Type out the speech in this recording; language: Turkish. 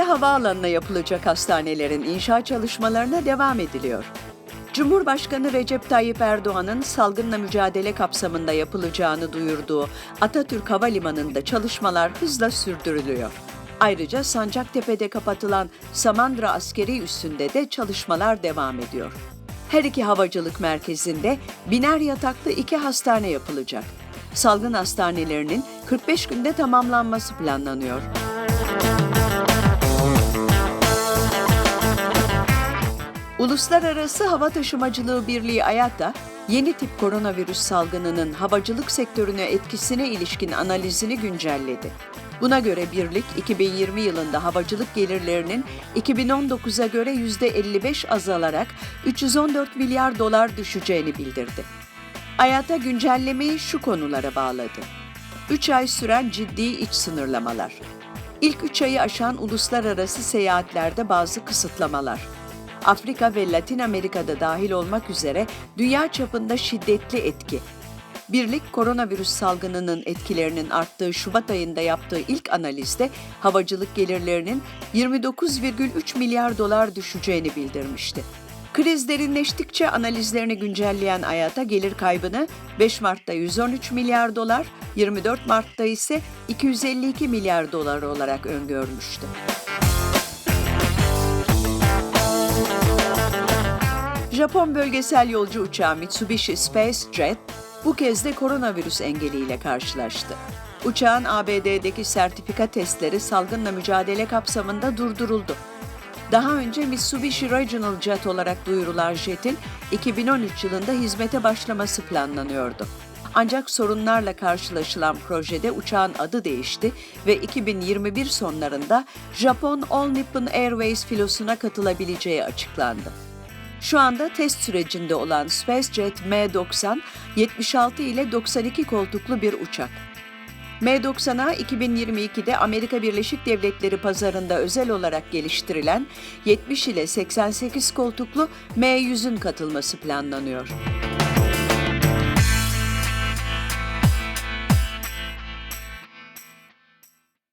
havaalanına yapılacak hastanelerin inşaat çalışmalarına devam ediliyor. Cumhurbaşkanı Recep Tayyip Erdoğan'ın salgınla mücadele kapsamında yapılacağını duyurduğu Atatürk Havalimanı'nda çalışmalar hızla sürdürülüyor. Ayrıca Sancaktepe'de kapatılan Samandıra askeri üssünde de çalışmalar devam ediyor. Her iki havacılık merkezinde biner yataklı iki hastane yapılacak. Salgın hastanelerinin 45 günde tamamlanması planlanıyor. Uluslararası Hava Taşımacılığı Birliği IATA, yeni tip koronavirüs salgınının havacılık sektörüne etkisine ilişkin analizini güncelledi. Buna göre birlik 2020 yılında havacılık gelirlerinin 2019'a göre %55 azalarak 314 milyar dolar düşeceğini bildirdi. IATA güncellemeyi şu konulara bağladı. 3 ay süren ciddi iç sınırlamalar. İlk 3 ayı aşan uluslararası seyahatlerde bazı kısıtlamalar. Afrika ve Latin Amerika'da dahil olmak üzere dünya çapında şiddetli etki. Birlik koronavirüs salgınının etkilerinin arttığı Şubat ayında yaptığı ilk analizde havacılık gelirlerinin 29,3 milyar dolar düşeceğini bildirmişti. Kriz derinleştikçe analizlerini güncelleyen IATA gelir kaybını 5 Mart'ta 113 milyar dolar, 24 Mart'ta ise 252 milyar dolar olarak öngörmüştü. Japon bölgesel yolcu uçağı Mitsubishi SpaceJet bu kez de koronavirüs engeliyle karşılaştı. Uçağın ABD'deki sertifika testleri salgınla mücadele kapsamında durduruldu. Daha önce Mitsubishi Regional Jet olarak duyurulan jetin 2013 yılında hizmete başlaması planlanıyordu. Ancak sorunlarla karşılaşılan projede uçağın adı değişti ve 2021 sonlarında Japon All Nippon Airways filosuna katılabileceği açıklandı. Şu anda test sürecinde olan SpaceJet M90, 76 ile 92 koltuklu bir uçak. M90'a 2022'de Amerika Birleşik Devletleri pazarında özel olarak geliştirilen 70 ile 88 koltuklu M100'ün katılması planlanıyor.